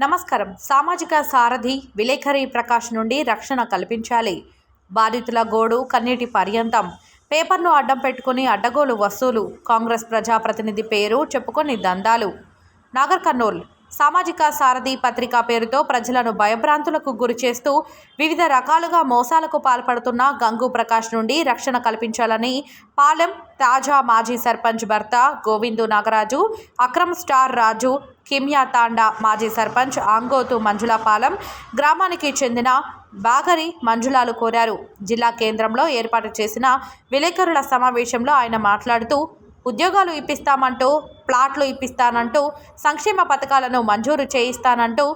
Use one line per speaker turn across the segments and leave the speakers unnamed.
నమస్కారం. సామాజిక సారథి విలేఖరి ప్రకాష్ నుండి రక్షణ కల్పించాలి. బాధితుల గోడు కన్నీటి పర్యంతం. పేపర్ను అడ్డం పెట్టుకుని అడ్డగోలు వసూలు. కాంగ్రెస్ ప్రజాప్రతినిధి పేరు చెప్పుకొని దందాలు. నాగర్ కర్నూల్ సామాజిక సారథి పత్రిక పేరుతో ప్రజలను భయభ్రాంతులకు గురి చేస్తూ వివిధ రకాలుగా మోసాలకు పాల్పడుతున్న గంగు ప్రకాష్ నుండి రక్షణ కల్పించాలని పాలెం తాజా మాజీ సర్పంచ్ భర్త గోవిందు నాగరాజు అక్రమ్ స్టార్ రాజు కిమ్యా తాండా మాజీ సర్పంచ్ ఆంగోతు మంజులాపాలెం గ్రామానికి చెందిన బాగరి మంజులాలు కోరారు. జిల్లా కేంద్రంలో ఏర్పాటు చేసిన విలేకరుల సమావేశంలో ఆయన మాట్లాడుతూ ఉద్యోగాలు ఇప్పిస్తామంటూ ప్లాట్లు ఇప్పిస్తానంటూ సంక్షేమ పథకాలను మంజూరు చేయిస్తానంటూ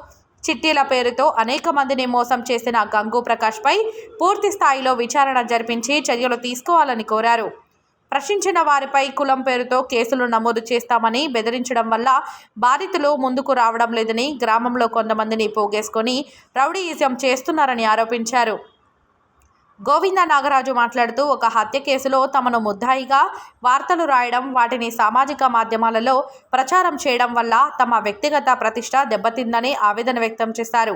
చిట్టీల పేరుతో అనేక మందిని మోసం చేసిన గంగు ప్రకాష్పై పూర్తి స్థాయిలో విచారణ జరిపించి చర్యలు తీసుకోవాలని కోరారు. ప్రశ్నించిన వారిపై కులం పేరుతో కేసులు నమోదు చేస్తామని బెదిరించడం వల్ల బాధితులు ముందుకు రావడం లేదని గ్రామంలో కొంతమందిని పోగేసుకొని రౌడీయిజం చేస్తున్నారని ఆరోపించారు. గోవింద నాగరాజు మాట్లాడుతూ ఒక హత్య కేసులో తమను ముద్దాయిగా వార్తలు రాయడం వాటిని సామాజిక మాధ్యమాలలో ప్రచారం చేయడం వల్ల తమ వ్యక్తిగత ప్రతిష్ట దెబ్బతిందని ఆవేదన వ్యక్తం చేశారు.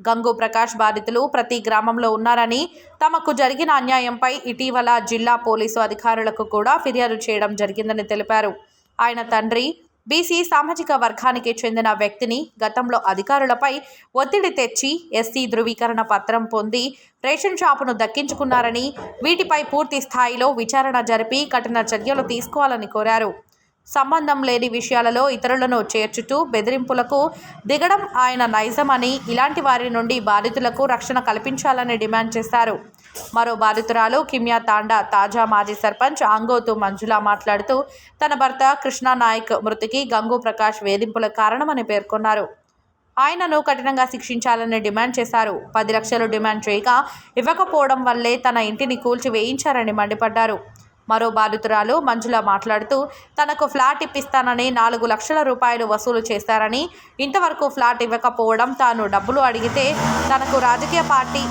గంగు ప్రకాష్ బాధితులు ప్రతి గ్రామంలో ఉన్నారని తమకు జరిగిన అన్యాయంపై ఇటీవల జిల్లా పోలీసు అధికారులకు కూడా ఫిర్యాదు చేయడం జరిగిందని తెలిపారు. ఆయన తండ్రి బీసీ సామాజిక వర్గానికి చెందిన వ్యక్తిని గతంలో అధికారులపై ఒత్తిడి తెచ్చి ఎస్సీ ధృవీకరణ పత్రం పొంది రేషన్ షాపును దక్కించుకున్నారని వీటిపై పూర్తి స్థాయిలో విచారణ జరిపి కఠిన చర్యలు తీసుకోవాలని కోరారు. సంబంధం లేని విషయాలలో ఇతరులను చేర్చుతూ బెదిరింపులకు దిగడం ఆయన నైజమని ఇలాంటి వారి నుండి బాధితులకు రక్షణ కల్పించాలని డిమాండ్ చేశారు. మరో బాధితురాలు కిమ్యా తాండా తాజా మాజీ సర్పంచ్ ఆంగోతు మంజుల మాట్లాడుతూ తన భర్త కృష్ణా నాయక్ మృతికి గంగు ప్రకాష్ వేధింపుల కారణమని పేర్కొన్నారు. ఆయనను కఠినంగా శిక్షించాలని డిమాండ్ చేశారు. పది లక్షలు డిమాండ్ చేయగా ఇవ్వకపోవడం వల్లే తన ఇంటిని కూల్చి వేయించారని మండిపడ్డారు. మరో బాధితురాలు మంజుల మాట్లాడుతూ తనకు ఫ్లాట్ ఇప్పిస్తానని నాలుగు లక్షల రూపాయలు వసూలు చేశారని ఇంతవరకు ఫ్లాట్ ఇవ్వకపోవడం తాను డబ్బులు అడిగితే తనకు రాజకీయ పార్టీ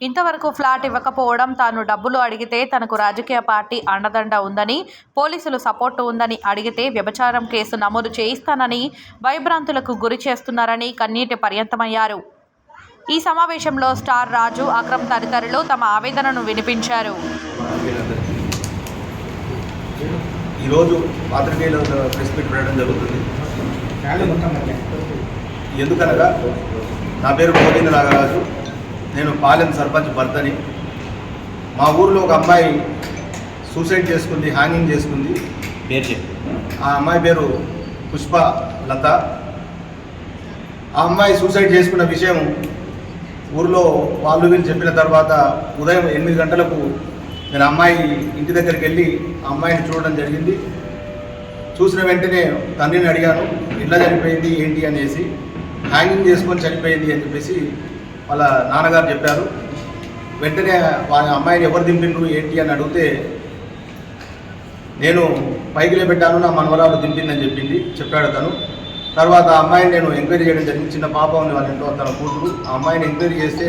ఇంతవరకు ఫ్లాట్ ఇవ్వకపోవడం తాను డబ్బులు అడిగితే తనకు రాజకీయ పార్టీ అండదండ ఉందని పోలీసులు సపోర్టు ఉందని అడిగితే వ్యభిచారం కేసు నమోదు చేయిస్తానని భయభ్రాంతులకు గురి చేస్తున్నారని కన్నీటి పర్యంతమయ్యారు. ఈ సమావేశంలో స్టార్ రాజు అక్రమ్ తదితరులు తమ ఆవేదనను వినిపించారు.
ఈరోజు పాత్రికేయుల ప్రెస్ మీట్ పెట్టడం జరుగుతుంది. ఎందుకనగా నా పేరు గోవింద నాగరాజు. నేను పాలెం సర్పంచ్ భర్తని. మా ఊర్లో ఒక అమ్మాయి సూసైడ్ చేసుకుంది హ్యాంగింగ్ చేసుకుంది.
పేరు
ఆ అమ్మాయి పేరు పుష్ప లత. ఆ అమ్మాయి సూసైడ్ చేసుకున్న విషయం ఊరిలో వాళ్ళు వీళ్ళు చెప్పిన తర్వాత ఉదయం ఎనిమిది గంటలకు నేను అమ్మాయి ఇంటి దగ్గరికి వెళ్ళి ఆ అమ్మాయిని చూడడం జరిగింది. చూసిన వెంటనే తండ్రిని అడిగాను ఎట్లా చనిపోయింది ఏంటి? అనేసి హ్యాంగింగ్ చేసుకొని చనిపోయింది అని చెప్పేసి వాళ్ళ నాన్నగారు చెప్పారు. వెంటనే వాళ్ళ అమ్మాయిని ఎవరు దింపిండ్రు ఏంటి అని అడిగితే నేను పైకిలే పెట్టాను నా మనవరాలు దింపిందని చెప్పింది చెప్పాడు తను. తర్వాత ఆ అమ్మాయిని నేను ఎంక్వైరీ చేయడం జరిగింది. చిన్న పాప ఉంది వాళ్ళ ఇంట్లో తన కూతురు. ఆ అమ్మాయిని ఎంక్వైరీ చేస్తే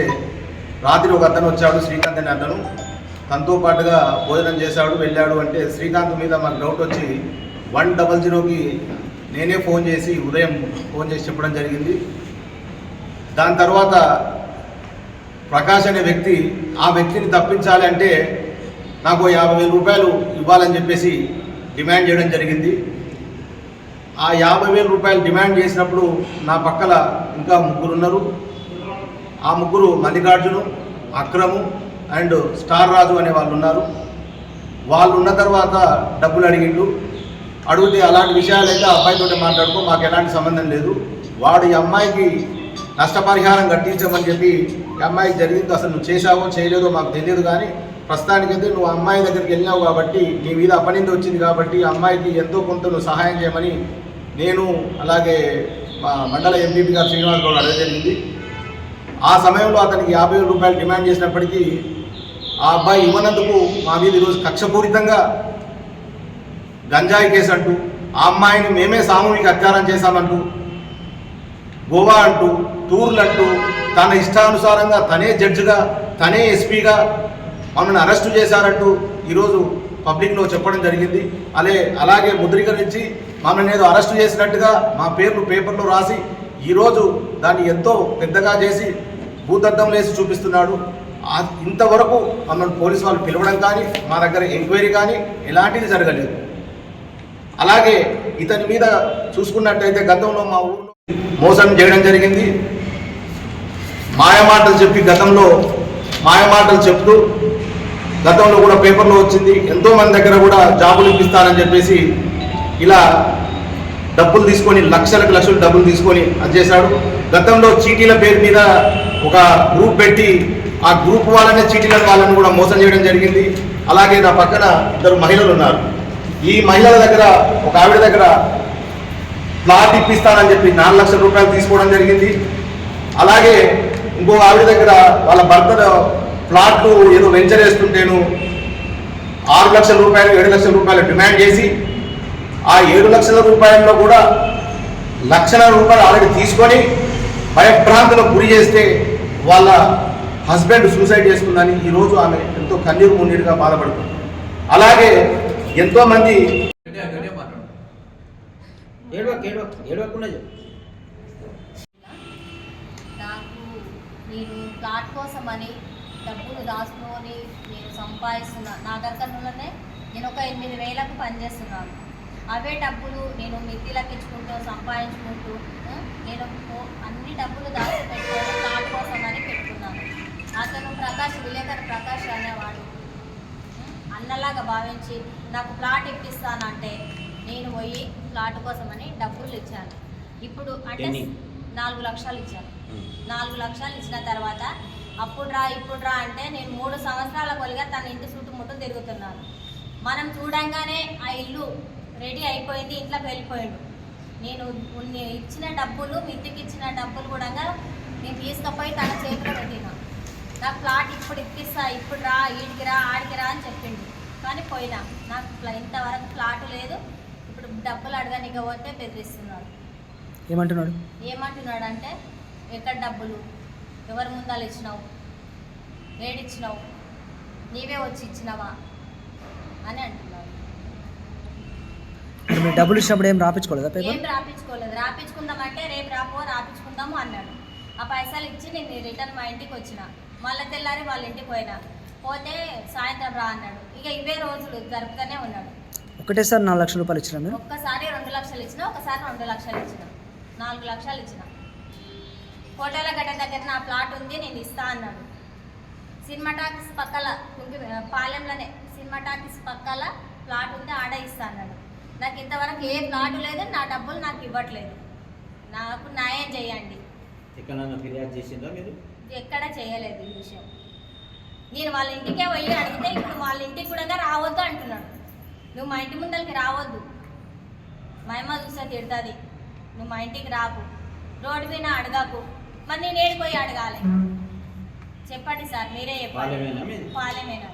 రాత్రి ఒక అతను వచ్చాడు శ్రీకాంత్ అనే అతను. తనతో పాటుగా భోజనం చేశాడు వెళ్ళాడు అంటే శ్రీకాంత్ మీద మాకు డౌట్ వచ్చి వన్ డబల్ జీరోకి నేనే ఫోన్ చేసి ఉదయం ఫోన్ చేసి చెప్పడం జరిగింది. దాని తర్వాత ప్రకాష్ అనే వ్యక్తి ఆ వ్యక్తిని తప్పించాలి అంటే నాకు యాభై వేల రూపాయలు ఇవ్వాలని చెప్పేసి డిమాండ్ చేయడం జరిగింది. ఆ యాభై వేల రూపాయలు డిమాండ్ చేసినప్పుడు నా పక్కల ఇంకా ముగ్గురు ఉన్నారు. ఆ ముగ్గురు మల్లికార్జును అక్రము అండ్ స్టార్ రాజు అనే వాళ్ళు ఉన్నారు. వాళ్ళు ఉన్న తర్వాత డబ్బులు అడిగిండు. అడిగితే అలాంటి విషయాలైతే ఆ అబ్బాయితో మాట్లాడుకో మాకు ఎలాంటి సంబంధం లేదు. వాడు ఈ అమ్మాయికి నష్టపరిహారం కట్టించమని చెప్పి ఈ అమ్మాయికి జరిగింది అసలు నువ్వు చేశావో చేయలేదో మాకు తెలియదు కానీ ప్రస్తుతానికైతే నువ్వు అమ్మాయి దగ్గరికి వెళ్ళినావు కాబట్టి నీ మీద అపనింద వచ్చింది కాబట్టి ఆ అమ్మాయికి ఎంతో కొంత నువ్వు సహాయం చేయమని నేను అలాగే మా మండల ఎంపీపీ గారు శ్రీనివాస్ గౌడ్ అడగ జరిగింది. ఆ సమయంలో అతనికి యాభై వేల రూపాయలు డిమాండ్ చేసినప్పటికీ ఆ అబ్బాయి ఇవ్వనందుకు మా మీద ఈరోజు కక్షపూరితంగా గంజాయి కేసు అంటూ ఆ అమ్మాయిని మేమే సామూహిక అత్యాచారం చేశామంటూ గోవా అంటూ టూర్లు అంటూ తన ఇష్టానుసారంగా తనే జడ్జిగా తనే ఎస్పీగా మమ్మల్ని అరెస్టు చేశారంటూ ఈరోజు పబ్లిక్లో చెప్పడం జరిగింది. అదే అలాగే ముద్రీకరించి మమ్మల్ని ఏదో అరెస్ట్ చేసినట్టుగా మా పేర్లు పేపర్లో రాసి ఈరోజు దాన్ని ఎంతో పెద్దగా చేసి భూతద్దం వేసి చూపిస్తున్నాడు. ఇంతవరకు మమ్మల్ని పోలీసు వాళ్ళు పిలవడం కానీ మా దగ్గర ఎంక్వైరీ కానీ ఎలాంటిది జరగలేదు. అలాగే ఇతని మీద చూసుకున్నట్టయితే గతంలో మా ఊళ్ళో మోసం చేయడం జరిగింది. మాయమాటలు చెప్పి గతంలో మాయమాటలు చెప్తూ గతంలో కూడా పేపర్లో వచ్చింది ఎంతోమంది దగ్గర కూడా జాబులు ఇప్పిస్తారని చెప్పేసి ఇలా డబ్బులు తీసుకొని లక్షలకు లక్షలు డబ్బులు తీసుకొని అది చేశాడు. గతంలో చీటీల పేరు మీద ఒక గ్రూప్ పెట్టి ఆ గ్రూప్ వాళ్ళనే చీటీల వాళ్ళని కూడా మోసం చేయడం జరిగింది. అలాగే నా పక్కన ఇద్దరు మహిళలు ఉన్నారు. ఈ మహిళల దగ్గర ఒక ఆవిడ దగ్గర ప్లాట్ ఇప్పిస్తానని చెప్పి నాలుగు లక్షల రూపాయలు తీసుకోవడం జరిగింది. అలాగే ఇంకో ఆవిడ దగ్గర వాళ్ళ భర్త ప్లాట్లు ఏదో వెంచర్ వేస్తుంటేను ఆరు లక్షల రూపాయలు ఏడు లక్షల రూపాయలు డిమాండ్ చేసి ఆ ఏడు లక్షల రూపాయల్లో కూడా లక్షల రూపాయలు ఆల్రెడీ తీసుకొని భయభ్రాంతులకు గురి చేస్తే వాళ్ళ హస్బెండ్ సూసైడ్ చేసుకుందని ఈరోజు ఆమె ఎంతో కన్నీరు మున్నీరుగా బాధపడుతుంది. అలాగే ఎంతోమంది
నాకు నేను ప్లాట్ కోసమని డబ్బులు దాచుకొని నేను సంపాదిస్తున్నా. నా దగ్గరలోనే నేను ఒక ఎనిమిది వేలకు పనిచేస్తున్నాను. అవే డబ్బులు నేను మిత్తిలకు ఇచ్చుకుంటూ సంపాదించుకుంటూ నేను అన్ని డబ్బులు దాచి పెట్టుకొని ప్లాట్ కోసమని పెట్టుకున్నాను. అతను ప్రకాష్ విలేకరు ప్రకాష్ అనేవాడు. అన్నలాగా భావించి నాకు ప్లాట్ ఇప్పిస్తానంటే నేను పోయి ప్లాట్ కోసమని డబ్బులు ఇచ్చాను. ఇప్పుడు అంటే? నాలుగు లక్షలు ఇచ్చాను. నాలుగు లక్షలు ఇచ్చిన తర్వాత అప్పుడు రా ఇప్పుడు రా అంటే నేను మూడు సంవత్సరాల కొలిగా తన ఇంటి చుట్టుముట్టు తిరుగుతున్నాను. మనం చూడంగానే ఆ ఇల్లు రెడీ అయిపోయింది ఇంట్లోకి వెళ్ళిపోయాడు. నేను ఇచ్చిన డబ్బులు మిత్తికి ఇచ్చిన డబ్బులు కూడా నేను తీసుకుపోయి తన చేతిలో పెట్టిన. నాకు ప్లాట్ ఇప్పుడు ఇప్పిస్తా ఇప్పుడు రా ఈడికి రా ఆడికి రా అని చెప్పిండు. కానీ పోయినా నాకు ఇంతవరకు ప్లాట్ లేదు. ఇప్పుడు డబ్బులు అడగనిక పోతే బెదిరిస్తున్నాడు.
ఏమంటున్నాడు?
ఏమంటున్నాడు అంటే ఎక్కడ డబ్బులు? ఎవరి ముందాలు ఇచ్చినావు? ఏడిచ్చినావు నీవే వచ్చి ఇచ్చినావా? అని
మీరు డబ్బులు ఇచ్చినప్పుడు ఏం రాపించుకోలేదా
ఏం రాపించుకోలేదు. రాపించుకుందామంటే రేపు రాపో రాపించుకుందాము అన్నాడు. ఆ పైసలు ఇచ్చి నేను రిటర్న్ మా ఇంటికి వచ్చిన. మళ్ళీ తెల్లారి వాళ్ళ ఇంటికి పోయినా. పోతే సాయంత్రం రా అన్నాడు. ఇక ఇవే రోజులు జరుపుతూనే ఉన్నాడు.
ఒకటేసారి నాలుగు లక్షల రూపాయలు ఇచ్చినా మీరు?
ఒక్కసారి రెండు లక్షలు ఇచ్చిన ఒకసారి రెండు లక్షలు ఇచ్చిన. నాలుగు లక్షలు ఇచ్చిన. కోటల గడ్డ దగ్గర నా ప్లాట్ ఉంది నేను ఇస్తా అన్నాడు. సినిమా టాకీస్ పక్కల పాలెంలోనే సినిమా టాకీస్ పక్కల ప్లాట్ ఉంది ఆడ ఇస్తా అన్నాడు నాకు ఇంతవరకు ఏ ప్లాట్ లేదు నా డబ్బులు నాకు ఇవ్వట్లేదు. నాకు న్యాయం చేయండి. ఎక్కడ చేయలేదు ఈ విషయం. నేను వాళ్ళ ఇంటికే పోయి అడిగితే ఇప్పుడు వాళ్ళ ఇంటికి కూడా రావద్దు అంటున్నాడు. నువ్వు మా ఇంటి ముందరికి రావద్దు. మా అమ్మ చూస్తే తిడుతుంది. నువ్వు మా ఇంటికి రాకు. రోడ్డు మీద అడగకు. మరి నేను ఏడిపోయి అడగాలి? చెప్పండి సార్ మీరే చెప్పండి
పాలెమేనా?